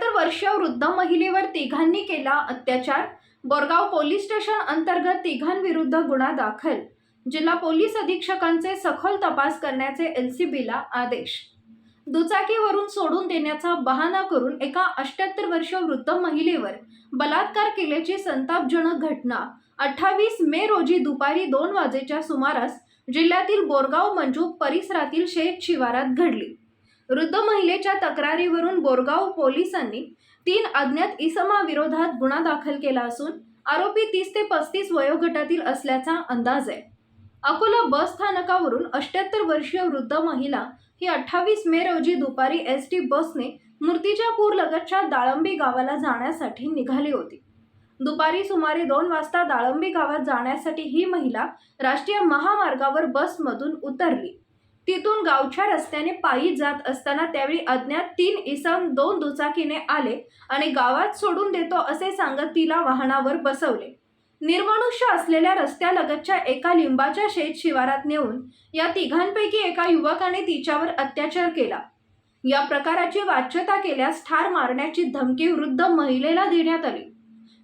अष्ट्याहत्तर वर्षीय वृद्ध महिलेवर तिघांनी केला अत्याचार. बोरगाव पोलीस स्टेशन अंतर्गत तिघांविरुद्ध गुन्हा दाखल. जिल्हा पोलीस अधीक्षकांचे सखोल तपास करण्याचे एलसीबीला आदेश. दुचाकीवरून सोडून देण्याचा बहाणा करून एका अष्ट्याहत्तर वर्षीय वृद्ध महिलेवर बलात्कार केल्याची संतापजनक घटना. अठ्ठावीस मे रोजी दुपारी दोन वाजेच्या सुमारास जिल्ह्यातील बोरगाव मंजू परिसरातील शेत शिवारात घडली. वृद्ध महिलेच्या तक्रारीवरून बोरगाव पोलिसांनी तीन अज्ञात इसमाविरोधात गुन्हा दाखल केला असून आरोपी तीस ते पस्तीस वयोगटातील असल्याचा अंदाज आहे. अकोला बस स्थानकावरून अष्ट्याहत्तर वर्षीय वृद्ध महिला ही अठ्ठावीस मे रोजी दुपारी एस टी बसने मूर्तिजापूर लगतच्या दाळंबी गावाला जाण्यासाठी निघाली होती. दुपारी सुमारे दोन वाजता दाळंबी गावात जाण्यासाठी ही महिला राष्ट्रीय महामार्गावर बसमधून उतरली. तिथून गावच्या रस्त्याने पायी जात असताना त्यावेळी अज्ञात तीन इसम दोन दुचाकीने आले आणि गावात सोडून देतो असे सांगत तिला वाहनावर बसवले. निर्मनुष्य असलेल्या रस्त्यालगतच्या एका लिंबाच्या शेत शिवारात नेऊन या तिघांपैकी एका युवकाने तिच्यावर अत्याचार केला. या प्रकाराची वाच्यता केल्यास ठार मारण्याची धमकी वृद्ध महिलेला देण्यात आली.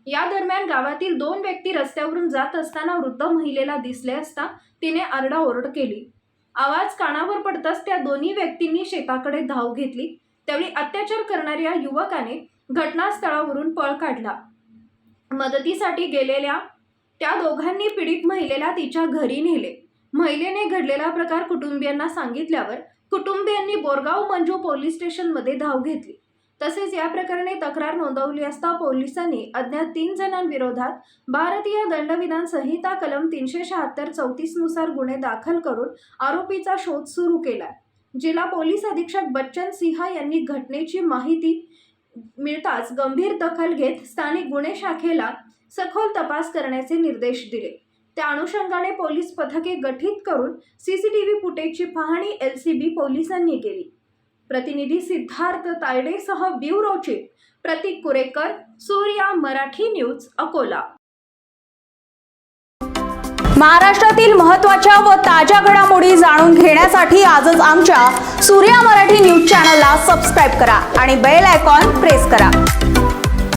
या दरम्यान गावातील दोन व्यक्ती रस्त्यावरून जात असताना वृद्ध महिलेला दिसले असता तिने आरडाओरड केली. आवाज कानावर पडताच त्या दोन्ही व्यक्तींनी शेताकडे धाव घेतली. त्यावेळी अत्याचार करणाऱ्या युवकाने घटनास्थळावरून पळ काढला. मदतीसाठी गेलेल्या त्या दोघांनी पीडित महिलेला तिच्या घरी नेले. महिलेने घडलेला प्रकार कुटुंबियांना सांगितल्यावर कुटुंबियांनी बोरगाव मंजू पोलीस स्टेशनमध्ये धाव घेतली. तसेच या प्रकरणी तक्रार नोंदवली असता पोलिसांनी अज्ञात तीन जणांविरोधात भारतीय दंडविधान संहिता कलम तीनशे शहात्तर चौतीसनुसार गुन्हे दाखल करून आरोपीचा शोध सुरू केला जिल्हा पोलीस अधीक्षक बच्चन सिंह यांनी घटनेची माहिती मिळताच गंभीर दखल घेत स्थानिक गुन्हे शाखेला सखोल तपास करण्याचे निर्देश दिले. त्या अनुषंगाने पोलीस पथके गठीत करून सीसीटीव्ही फुटेजची पाहणी एलसीबी पोलिसांनी केली. प्रतिनिधी Siddharth तायडेसह bureau chief Pratik Kurekar Surya Marathi news Akola. महाराष्ट्रातील महत्त्वाच्या व ताज्या घडामोडी जाणून घेण्यासाठी आजच आमच्या सूर्या मराठी न्यूज चॅनलला सबस्क्राईब करा आणि बेल आयकॉन प्रेस करा.